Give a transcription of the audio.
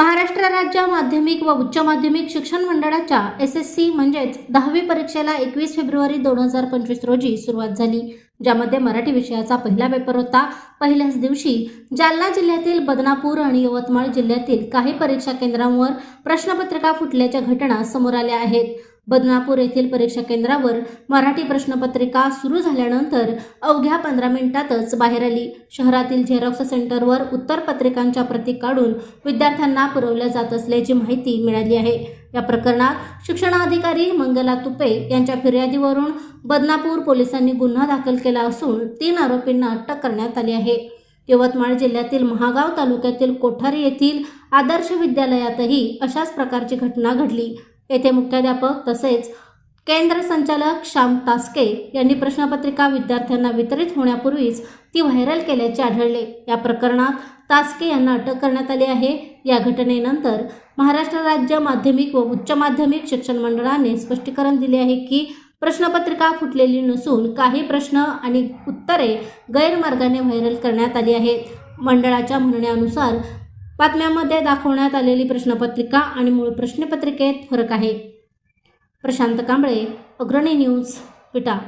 महाराष्ट्र राज्य माध्यमिक व उच्च माध्यमिक शिक्षण मंडळाच्या एस एस सी म्हणजेच दहावी परीक्षेला एकवीस फेब्रुवारी दोन हजार पंचवीस रोजी सुरुवात झाली ज्यामध्ये मराठी विषयाचा पहिला पेपर होता. पहिल्याच दिवशी जालना जिल्ह्यातील बदनापूर आणि यवतमाळ जिल्ह्यातील काही परीक्षा केंद्रांवर प्रश्नपत्रिका फुटल्याच्या घटना समोर आल्या आहेत. बदनापूर येथील परीक्षा केंद्रावर मराठी प्रश्नपत्रिका सुरू झाल्यानंतर अवघ्या पंधरा मिनिटातच बाहेर आली. शहरातील झेरॉक्स सेंटरवर उत्तरपत्रिकांच्या प्रती काढून विद्यार्थ्यांना पुरवल्या जात असल्याची माहिती मिळाली आहे. या प्रकरणात शिक्षणाधिकारी मंगला तुपे यांच्या फिर्यादीवरून बदनापूर पोलिसांनी गुन्हा दाखल केला असून तीन आरोपींना अटक करण्यात आली आहे. यवतमाळ जिल्ह्यातील महागाव तालुक्यातील कोठारी येथील आदर्श विद्यालयातही अशाच प्रकारची घटना घडली. येथे मुख्याध्यापक तसेच केंद्र संचालक श्याम तास्के यांनी प्रश्नपत्रिका विद्यार्थ्यांना वितरित होण्यापूर्वीच ती व्हायरल केल्याचे आढळले. या प्रकरणात तास्के यांना अटक करण्यात आली आहे. या घटनेनंतर महाराष्ट्र राज्य माध्यमिक व उच्च माध्यमिक शिक्षण मंडळाने स्पष्टीकरण दिले आहे की प्रश्नपत्रिका फुटलेली नसून काही प्रश्न आणि उत्तरे गैरमार्गाने व्हायरल करण्यात आली आहेत. मंडळाच्या म्हणण्यानुसार बातम्यामध्ये दाखवण्यात आलेली प्रश्नपत्रिका आणि मूळ प्रश्नपत्रिकेत फरक आहे. प्रशांत कांबळे अग्रणी न्यूज विटा.